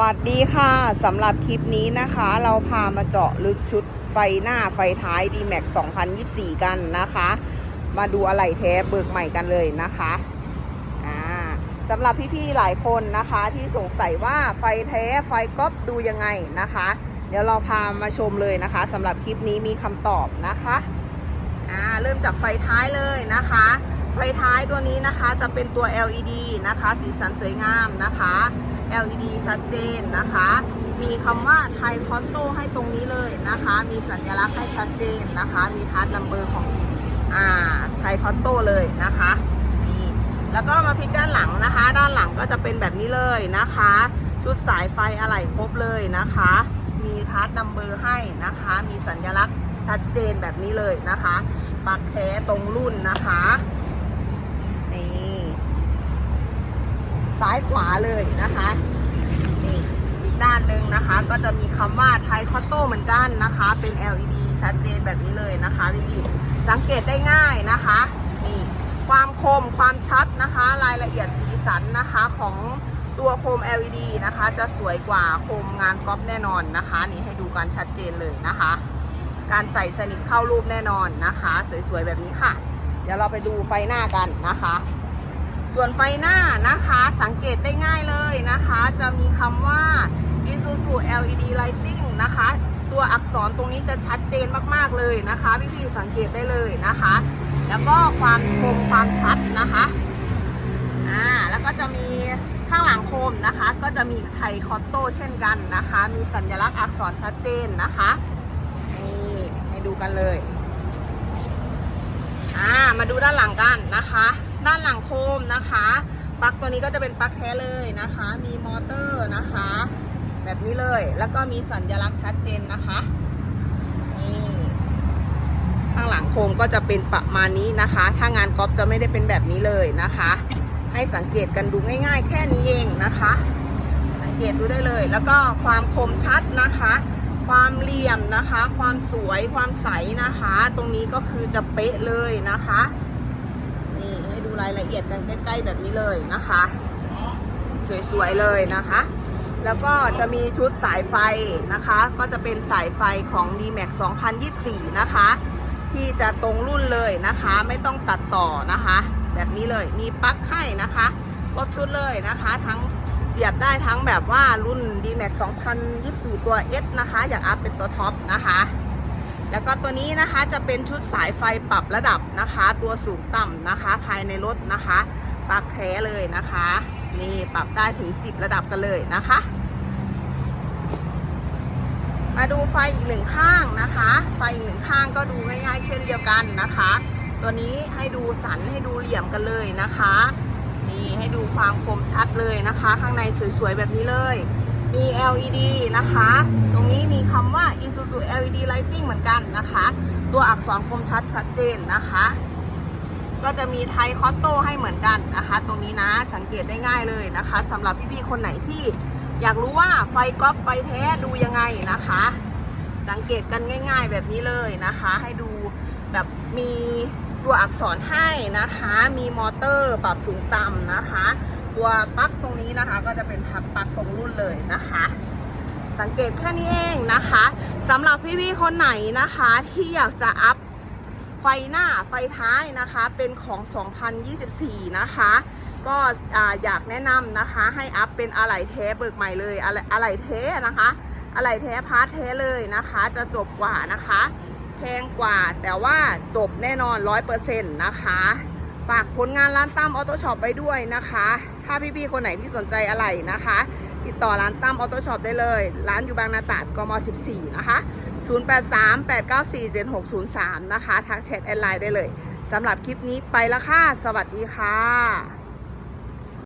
วัสดีค่ะสำหรับคลิปนี้นะคะ เราพามาเจาะลึกชุดไฟหน้าไฟท้าย D-Max 2024 กันนะคะ มาดูอะไหล่แท้เบิกใหม่กันเลยนะคะอ่าสำหรับพี่ๆหลายคนนะคะที่สงสัยว่าไฟแท้ไฟก๊อปดูยังไงนะคะ เดี๋ยวเราพามาชมเลยนะคะสำหรับคลิปนี้มีคำตอบนะคะอ่าเริ่มจากไฟท้ายเลยนะคะ ไฟท้ายตัวนี้นะคะจะเป็นตัว LED นะคะ สีสันสวยงามนะคะ LED ชัดเจนนะคะ มีคำว่าไทยคอตโต้ให้ตรงนี้เลยนะคะ มีสัญลักษณ์ให้ชัดเจนนะคะ มีพาร์ทนัมเบอร์ของอ่าไทยคอตโต้เลยนะคะนี่แล้วก็มาพลิกด้านหลังนะคะ ด้านหลังก็จะเป็นแบบนี้เลยนะคะ ชุดสายไฟอะไหล่ครบเลยนะคะ มีพาร์ทนัมเบอร์ให้นะคะ มีสัญลักษณ์ชัดเจนแบบนี้เลยนะคะ ปักแท้ตรงรุ่นนะคะนี่ ซ้ายขวาเลยนะคะนี่อีกด้านหนึ่งนะคะ ก็จะมีคำว่าไทคอตโต้เหมือนกันนะคะ เป็น LED ชัดเจนแบบนี้เลยนะคะพี่พี่สังเกตได้ง่ายนะคะนี่ความคมความชัดนะคะ รายละเอียดสีสันนะคะของตัวโคม LED นะคะ จะสวยกว่าโคมงานก๊อปแน่นอนนะคะ นี่ให้ดูกันชัดเจนเลยนะคะ การใส่สนิทเข้ารูปแน่นอนนะคะ สวยๆแบบนี้ค่ะ เดี๋ยวเราไปดูไฟหน้ากันนะคะ ส่วนไฟหน้านะคะสังเกตได้ง่ายเลยนะคะ จะมีคำว่า Isuzu LED Lighting นะคะ ตัวอักษรตรงนี้จะชัดเจนมากๆเลยนะคะ พี่ๆสังเกตได้เลยนะคะ แล้วก็ความคมความชัดนะคะอ่าแล้วก็จะมีข้างหลังโคมนะคะ ก็จะมีไทยคอตโต้เช่นกันนะคะ มีสัญลักษณ์อักษรชัดเจนนะคะนี่ให้ดูกันเลยอ่ามาดูด้านหลังกันนะคะ ด้านหลังโคมนะคะปลั๊กตัวนี้ก็จะเป็นปลั๊กแท้เลยนะคะ มีมอเตอร์นะคะ แบบนี้เลยแล้วก็มีสัญลักษณ์ชัดเจนนะคะนี่ข้างหลังโคมก็จะเป็นประมาณนี้นะคะ ถ้างานกอล์ฟจะไม่ได้เป็นแบบนี้เลยนะคะ ให้สังเกตกันดูง่าย ๆ แค่นี้เองนะคะ สังเกตดูได้เลย แล้วก็ความคมชัดนะคะ ความเหลี่ยมนะคะ ความสวยความใสนะคะ ตรงนี้ก็คือจะเป๊ะเลยนะคะ ดูรายละเอียดกันใกล้ๆแบบนี้เลยนะคะ สวยๆเลยนะคะ แล้วก็จะมีชุดสายไฟนะคะ ก็จะเป็นสายไฟของ D-Max 2024 นะคะ ที่จะตรงรุ่นเลยนะคะ ไม่ต้องตัดต่อนะคะ แบบนี้เลยมีปลั๊กให้นะคะครบชุดเลยนะคะ ทั้งเสียบได้ทั้งแบบว่ารุ่น D-Max 2024 ตัว S นะคะ อยากอัพเป็นตัวท็อปนะคะ แล้วก็ตัวนี้นะคะจะเป็นชุดสายไฟปรับระดับนะคะ ตัวสูงต่ำนะคะ ภายในรถนะคะปลั๊กแท้เลยนะคะ นี่ปรับได้ถึง 10 ระดับกันเลยนะคะ มาดูไฟอีกหนึ่งข้างนะคะ ไฟอีกหนึ่งข้างก็ดูง่ายๆ เช่นเดียวกันนะคะ ตัวนี้ให้ดูสันให้ดูเหลี่ยมกันเลยนะคะ นี่ให้ดูความคมชัดเลยนะคะ ข้างในสวยๆแบบนี้เลย มี LED นะคะ ตรงนี้มีคำว่า Isuzu LED Lighting เหมือนกันนะคะ ตัวอักษรคมชัดชัดเจนนะคะ ก็จะมีไทคอตโต้ให้เหมือนกันนะคะ ตรงนี้นะสังเกตได้ง่ายเลยนะคะสำหรับพี่ๆคนไหนที่อยากรู้ว่าไฟก๊อปไฟแท้ดูยังไงนะคะ สังเกตกันง่าย ๆ แบบนี้เลยนะคะ ให้ดูแบบมีตัวอักษรให้นะคะ มีมอเตอร์ปรับสูงต่ำนะคะ ตัวปลั๊กตรงนี้นะคะ ก็จะเป็นพักปลั๊กตรงรุ่นเลยนะคะ สังเกตแค่นี้เองนะคะสำหรับพี่ๆคนไหนนะคะ ที่อยากจะอัพไฟหน้าไฟท้ายนะคะ เป็นของ 2024 นะคะ ก็อ่าอยากแนะนำนะคะ ให้อัพเป็นอะไหล่แท้เบิกใหม่เลยอะไหล่อะไหล่แท้นะคะอะไหล่แท้พาร์ทแท้เลยนะคะ จะจบกว่านะคะ แพงกว่าแต่ว่าจบแน่นอน 100%นะคะ ฝากผลงานร้านตั้มออโต้ช็อปไปด้วยนะคะ ถ้าพี่ๆคนไหนที่สนใจอะไรนะคะ ติดต่อร้านตั้มออโต้ช็อปได้เลย ร้านอยู่บางนาตราดกม 14 นะคะ 0838947603 นะคะ ทักแชทแอดไลน์ได้เลยสำหรับคลิปนี้ไปละค่ะ สวัสดีค่ะ